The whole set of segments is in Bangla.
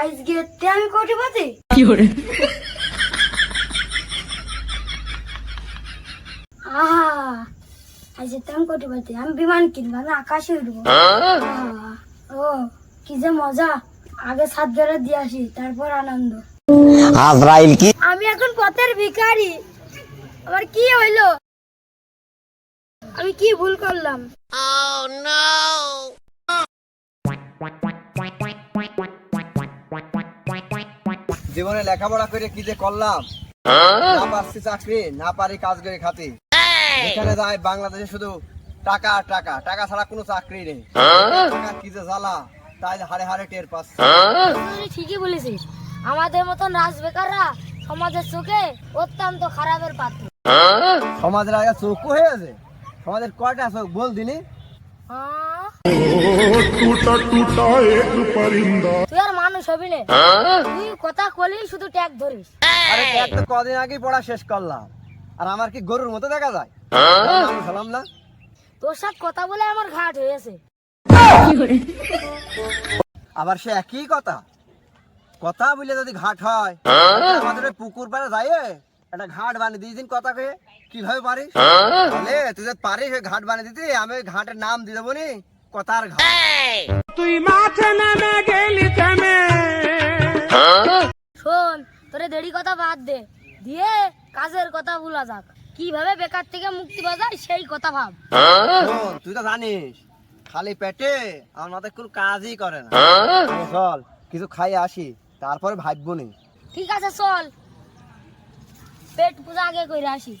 আজকে তে আমি কোটিপতি? আহা আজকে তে আমি কোটিপতি। আমি বিমান কিনবো আমি আকাশে উঠবো ও কি যে মজা। আগে সাত গেলে দিয়ে আসি তারপর আনন্দ। আজরাইল কি? আমি এখন পথের ভিখারি। আমার কি হইল? আমি কি ভুল করলাম? জীবনে লেখাপড়া করে কি যে করলাম? না পারছি চাকরি না পারি কাজ করে খাতি। যেখানে যাই বাংলাদেশে শুধু টাকা টাকা। টাকা ছাড়া কোনো চাকরি নেই। টাকা কি যে জ্বালা তাই হারে হারে টের পাচ্ছি। তুই ঠিকই বলেছিস। আমাদের মতন রাজ বেকাররা সমাজের চোখে অত্যন্ত খারাপের পাত্র। সমাজের আগে চোখ হয়ে আছে? সমাজের কয়টা চোখ বল দিনি? তুই আর মানুষ হবি না। হ্যাঁ? তুই কথা কলি শুধু ট্যাগ ধরিস। আরে ট্যাগ তো কদিন আগেই পড়া শেষ করলাম। আর আমার কি গরুর মতো দেখা যায়? হ্যাঁ? আমি না? তোর সাথে কথা বলে আমার ঘাট হয়েছে আবার সে একই কথা। কথা বলে যদি ঘাট হয় হ্যাঁ? আমাদের পুকুর পাড়ে যায় একটা ঘাট বানিয়ে দিয়ে দিন কথা কয়ে কীভাবে পারিস? তুই যদি পারিস ঘাট বানিয়ে দিতে আমি ঘাটের নাম দিয়ে দেবো নি। কথার ঘাট শোন তোরে দেরি কথা বাদ দে। দিয়ে কাজের কথা ভুলা যাক। কীভাবে বেকার থেকে মুক্তি পাওয়া যায় সেই কথা ভাব। তুই তো জানিস খালি পেটে আমার মাথায় কোনো কাজই করে না। চল কিছু খাই আসি তারপরে ভাববো নি। ঠিক আছে চল। পেট পূজা আগে কইরা আসি।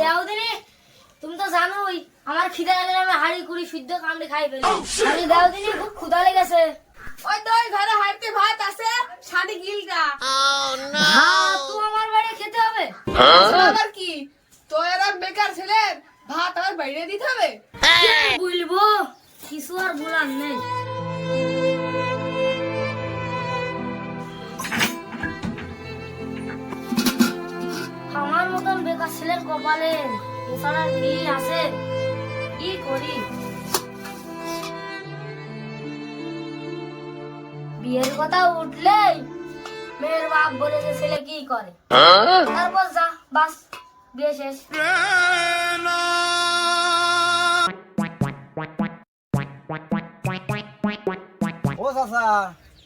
দেও দিনি। তুমি তো জানোই আমার খিদে লাগলে আমি হাড়ি কুড়ি শুদ্ধ কামড়ে খাই ফেলি। দেও দিনি খুব ক্ষুধা লেগেছে। ওই তো ঘরে হাড়তে ভাত আছে শাড়ি গিলটা। তো আমার বাড়ি খেতে হবে। আবার কি? তো এরা বেকার ছেলের ভাত আর বাইরে দিতে হবে? বলব? কিছু আর বলার নেই। মতন বেকার ছেলের কপালে। এছাড়া কি আছে? কি করি? বিয়ের কথা উঠলেই মেয়ের বাপ বলে যে ছেলে কি করে? তারপর যা বাস বিয়ে শেষ। ও চাচা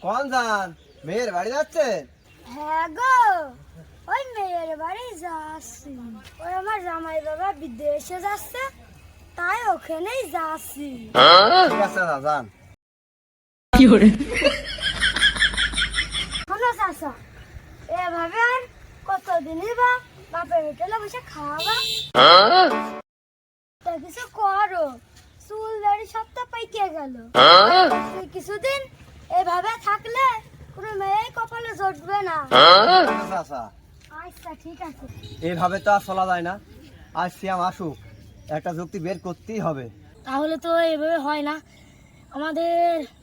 কোন যান? মেয়ের বাড়ি যাচ্ছে হ্যাঁ গো। ওই মেয়ের বাড়ি যাচ্ছি ওই আমার জামাই বাবা বিদেশে যাচ্ছে তাই ওখানেই যাচ্ছি ঠিক আছে দাদা যান শোনো চাষা এভাবে আর কতদিনই বা বাপের হোটেলে বসে খাওয়াবা তা কিছু করো চুল দাড়ি সব তো পাইকে গেল কিছুদিন এভাবে থাকলে কোনো মেয়ে কপালে জটবে না আচ্ছা ঠিক আছে। এইভাবে তো আর চলা যায় না। আজ সিয়াম আসুক। একটা যুক্তি বের করতেই হবে। তাহলে তো এভাবে হয় না। আমাদের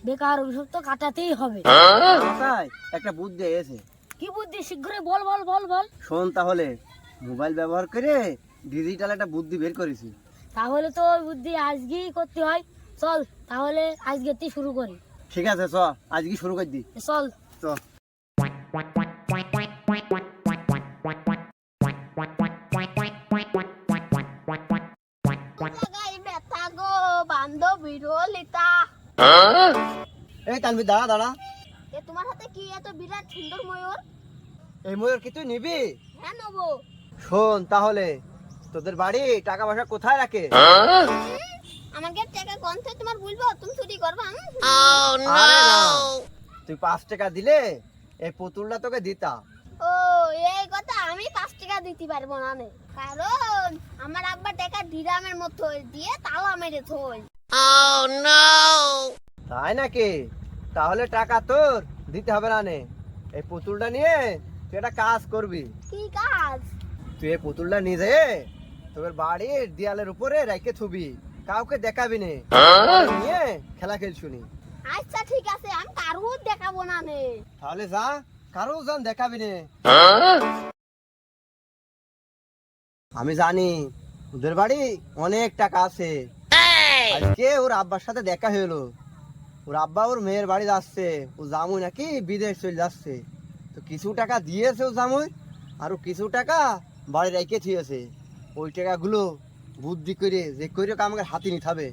বেকার অভিযোগ তো কাটাতেই হবে। মাথায় একটা বুদ্ধি এসে কি বুদ্ধি? শীঘ্রই বল বল বল বল। শোন তাহলে। মোবাইল ব্যবহার করে ডিজিটাল একটা বুদ্ধি বের করেছি। তাহলে তো ওই বুদ্ধি আজকেই করতে হয়। চল তাহলে আজকে তুই শুরু করি। ঠিক আছে চল আজকে শুরু করে দি। চল। চ। এই তানবি দাঁড়া দাঁড়া। এ তোমার হাতে কি এত বিরাট সুন্দর ময়ূর? এই ময়ূর কি তুই নিবি? হ্যাঁ নেব। শোন তাহলে তোদের বাড়ি টাকা পয়সা কোথায় রাখে? আমাকে টাকা গন্থ তোমার বলব তুমি চুরি করবা আরে না, তুই পাঁচ টাকা দিলে এই পুতুলটা তোকে দিতাম ও এই কথা আমি পাঁচ টাকা দিতে পারব না নে। কারণ আমার আব্বা টাকা ডিরামের মতো দিয়ে তালা মেরে থই। তাই নাকি? তাহলে টাকা তোর দিতে হবে না নে। এই পুতুলটা নিয়ে তুই একটা কাজ করবি। কি কাজ? তুই এই পুতুলটা নিয়ে যে তোর বাড়ির দেয়ালের উপরে রেখে থুবি। কাউকে দেখাবি নে। নিয়ে খেলা খেলছুনি। আচ্ছা ঠিক আছে আমি কারু দেখাবো না নে। তাহলে যা কারও যান দেখাবি নে। আমি জানি ওদের বাড়ি অনেক টাকা আছে। আজকে ওর আব্বার সাথে দেখা হলো ওর আব্বা ওর মেয়ের বাড়ি যাচ্ছে ও জামুই নাকি বিদেশ চলে যাচ্ছে। তো কিছু টাকা দিয়েছে ও জামুই আর কিছু টাকা বাড়ি রেখে থিয়েছে ওই টাকাগুলো বুদ্ধি করে যে করে আমাকে হাতে নিতে হবে।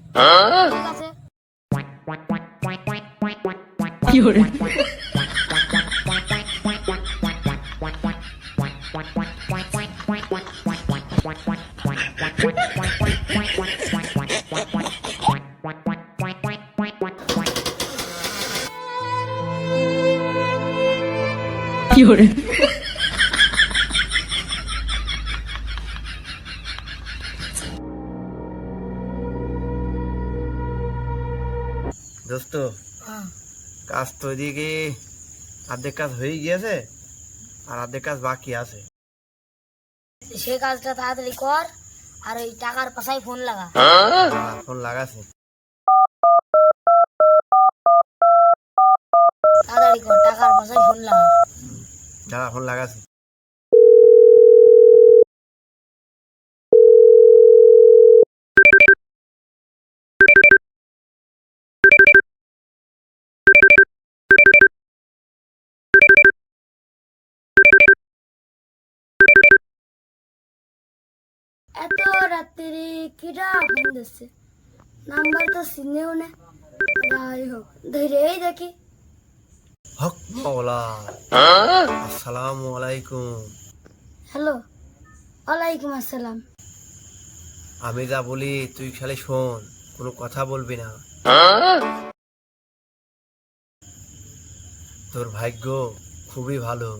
আছে দোস্ত হ্যাঁ। কাজ তো এদিকে অর্ধেক কাজ হয়ে গিয়েছে আর অর্ধেক কাজ বাকি আছে। সে কাজটা তাড়াতাড়ি কর আর ওই টাকার পাশায় ফোন লাগা। হ্যাঁ, ফোন লাগাছে। তাড়াতাড়ি কর টাকার পাশায় ফোন লাগা। যারা ফোন লাগাছে। এত রাত্রি কিরা ফোন নাম্বার তো চিনেও না। যাই হোক ধরেই দেখি। হক মাওলা। আসসালামু আলাইকুম। হ্যালো ওয়ালাইকুম আসসালাম। আমি যা বলি তুই খালি শোন কোনো কথা বলবি না। তোর ভাগ্য খুবই ভালো।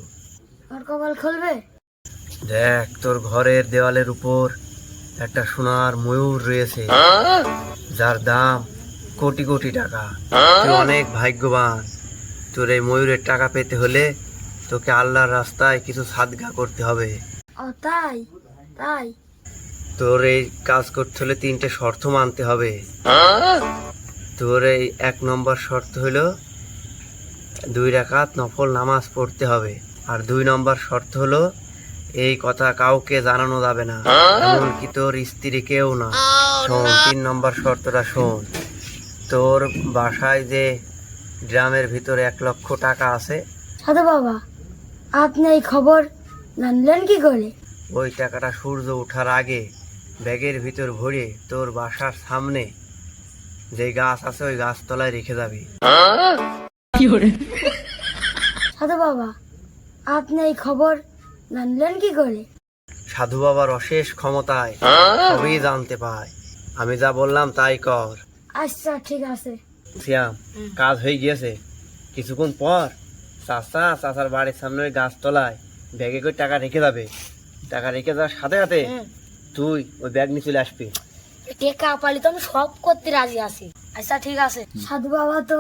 ওর কপাল খুলবে? দেখ তোর ঘরের দেওয়ালের উপর একটা সোনার ময়ূর রয়েছে যার দাম কোটি কোটি টাকা। তুই অনেক ভাগ্যবান। তোর এই ময়ূরের টাকা পেতে হলে তোকে আল্লাহর রাস্তায় কিছু সাদগা করতে হবে। ও তাই? তাই? তোর এই কাজ করতে হলে তিনটে শর্ত মানতে হবে। তোর এই এক নম্বর শর্ত হলো দুই রাকাত নফল নামাজ পড়তে হবে। আর দুই নম্বর শর্ত হলো এই কথা কাউকে জানানো যাবে না। এমনকি তোর স্ত্রী কেউ না। শোন তিন নম্বর শর্তটা শোন। তোর বাসায় যে ড্রামের ভিতরে এক লক্ষ টাকা আছে। সাধু বাবা আপনি এই খবর জানলেন কি করে? ওই টাকাটা সূর্য ওঠার আগে ব্যাগের ভিতর ভরে তোর বাসার সামনে যে গাছ আছে ওই গাছতলায় রেখে যাবি। সাধু বাবা আপনি এই খবর জানলেন কি করে? সাধু বাবার অশেষ ক্ষমতায় সবই জানতে পায়। আমি যা বললাম তাই কর। আচ্ছা ঠিক আছে। সিয়াম কাজ হয়ে গিয়েছে। কিছুক্ষণ পর চাচা চাচার বাড়ির সামনে ওই গাছতলায় ব্যাগে করে টাকা রেখে যাবে। টাকা রেখে যাওয়ার সাথে সাথে তুই ওই ব্যাগ নিয়ে চলে আসবি। টেকা পালি তো আমি সব করতে রাজি আছি। আচ্ছা ঠিক আছে। সাধু বাবা তো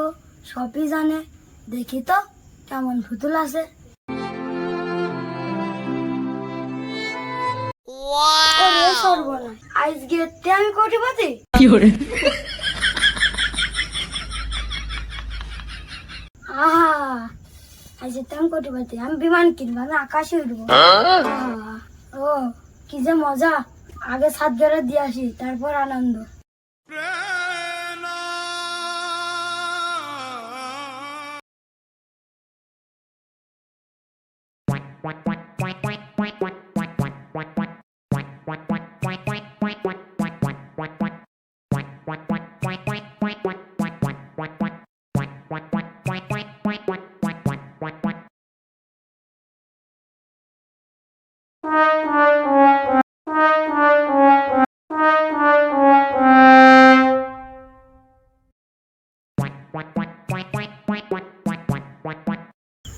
সবই জানে। দেখি তো কেমন ফুতুল আছে। আজকে আমি কোটিপতি? আহা আজকে তে আমি কোটিপতি আমি বিমান কিনবো আমি আকাশে উঠবো ও কি যে মজা। আগে সাত গেলে দিয়ে আসি তারপর আনন্দ।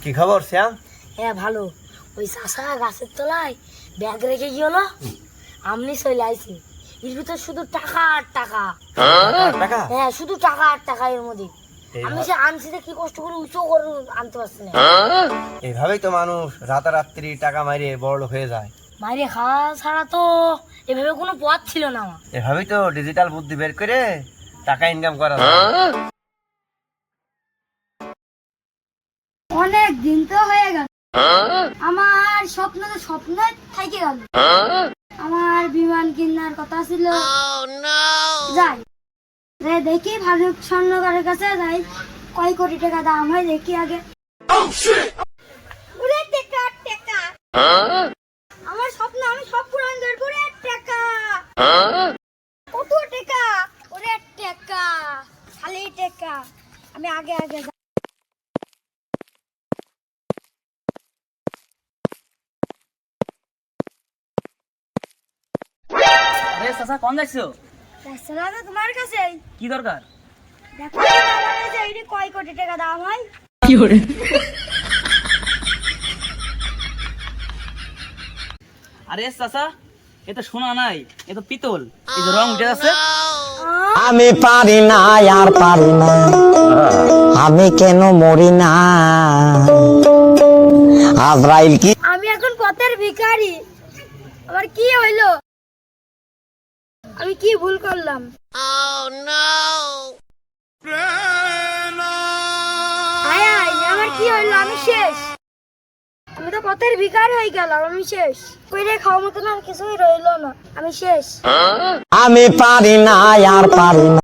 কি খবর শ্যাম? হ্যাঁ ভালো। ওই চাষা গাছের তলায় ব্যাগ রেখে গিয়ে হলো আমনি চলে আইছি। এর ভিতর শুধু টাকা আর টাকা টাকা? হ্যাঁ শুধু টাকা আর টাকা এর মধ্যে। আমি সে আনছি কি কষ্ট করে উঁচু করে আনতে পারছি না। এইভাবেই তো মানুষ রাতারাত্রি টাকা মারিয়ে বড় হয়ে যায়। মাইরে খাওয়া ছাড়া তো এভাবে কোনো পথ ছিল না আমার। এভাবেই তো ডিজিটাল বুদ্ধি বের করে টাকা ইনকাম করা অনেক দিন তো হয়ে গেল। আমার স্বপ্ন তো স্বপ্ন থেকে গেল। আমার বিমান কিনার কথা ছিল। যাই। রে দেখি ফারুক স্বর্ণকারের কাছে যাই। কয় কোটি টাকা দাম হয় দেখি আগে। ওরে টেকা টেকা। আমার স্বপ্ন আমি সব পূরণ করব রে টাকা। কত টাকা? ওরে টাকা। খালি টাকা। আমি আগে আগে যাই। চাচা কোন যাইছো? তো তোমার কাছে। কি দরকার? দেখো আমার কাছে এইটি কয় কোটি টাকা দাম হয়। আরে চাচা এ তো সোনা নাই এ তো পিতল। এই যে রং উঠে আছে আমি পারি না আর পারি না। আমি কেন মরি না? আজরাইল কি আমি এখন পথের ভিখারি। আমার কি হইল? আমি কি ভুল করলাম? আয় আয় আমার কি হইল? আমি শেষ। আমি তো পথের ভিকার হয়ে গেলাম আমি শেষ। কইরে খাওয়ার মতন আর কিছুই রইল না আমি শেষ। আমি পারি না আর পারি না।